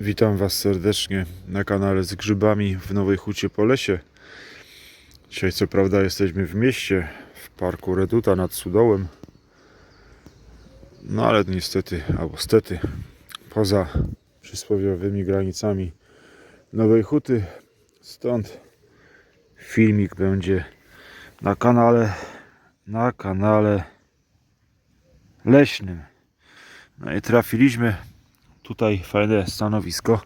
Witam Was serdecznie na kanale z grzybami w Nowej Hucie po lesie. Dzisiaj co prawda jesteśmy w mieście, w parku Reduta nad Sudołem. No ale niestety, albo stety, poza przysłowiowymi granicami Nowej Huty. Stąd filmik będzie na kanale, na kanale leśnym. No i trafiliśmy tutaj fajne stanowisko,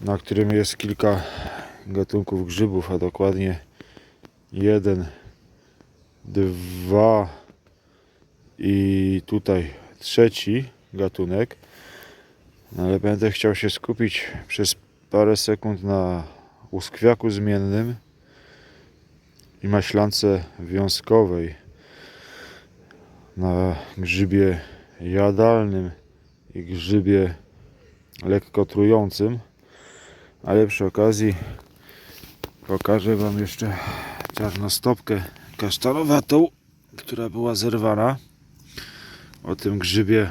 na którym jest kilka gatunków grzybów, a dokładnie jeden, dwa i tutaj trzeci gatunek. No ale będę chciał się skupić przez parę sekund na łuskwiaku zmiennym i maślance wiązkowej, na grzybie jadalnym grzybie lekko trującym, ale przy okazji pokażę Wam jeszcze czarnostopkę kasztanowatą, która była zerwana. O tym grzybie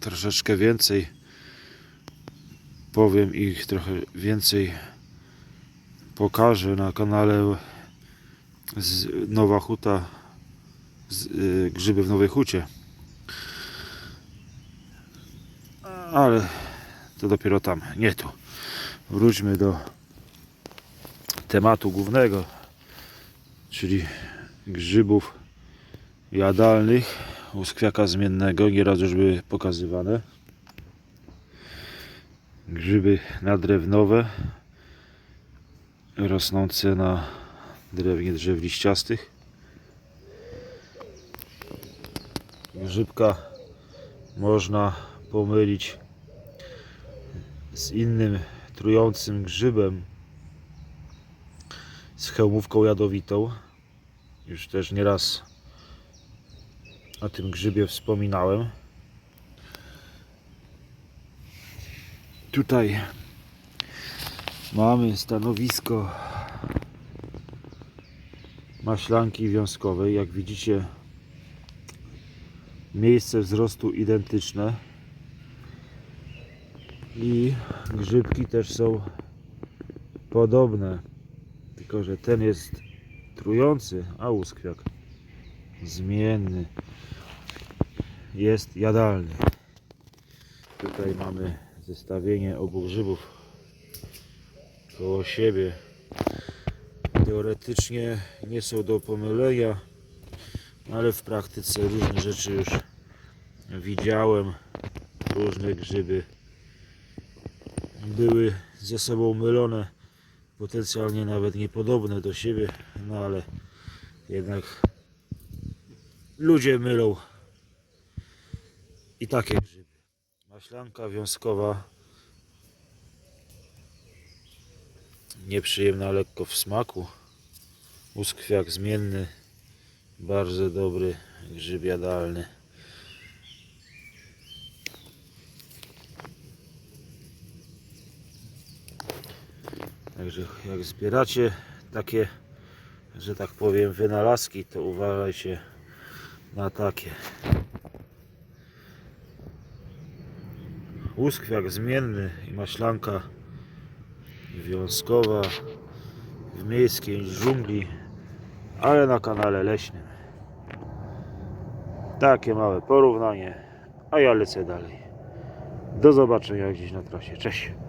troszeczkę więcej powiem ich trochę więcej pokażę na kanale z Nowa Huta z, y, grzyby w Nowej Hucie ale to dopiero tam, nie tu. Wróćmy do tematu głównego, czyli grzybów jadalnych, łuskwiaka zmiennego, nieraz już były pokazywane. Grzyby nadrewnowe, rosnące na drewnie drzew liściastych. Grzybka można pomylić z innym trującym grzybem z hełmówką jadowitą. Już też nieraz o tym grzybie wspominałem. Tutaj mamy stanowisko maślanki wiązkowej. Jak widzicie miejsce wzrostu identyczne i grzybki też są podobne tylko że ten jest trujący a łuskwiak zmienny jest jadalny. Tutaj mamy zestawienie obu grzybów koło siebie. Teoretycznie nie są do pomylenia ale w praktyce różne rzeczy już widziałem. Różne grzyby były ze sobą mylone, potencjalnie nawet niepodobne do siebie, no ale jednak ludzie mylą i takie grzyby. Maślanka wiązkowa nieprzyjemna lekko w smaku, uskwiak zmienny, bardzo dobry grzyb jadalny. Także jak zbieracie takie, że tak powiem, wynalazki, to uważajcie na takie. Łuskwiak zmienny i maślanka wiązkowa w miejskiej dżungli, ale na kanale leśnym. Takie małe porównanie, a ja lecę dalej. Do zobaczenia gdzieś na trasie. Cześć!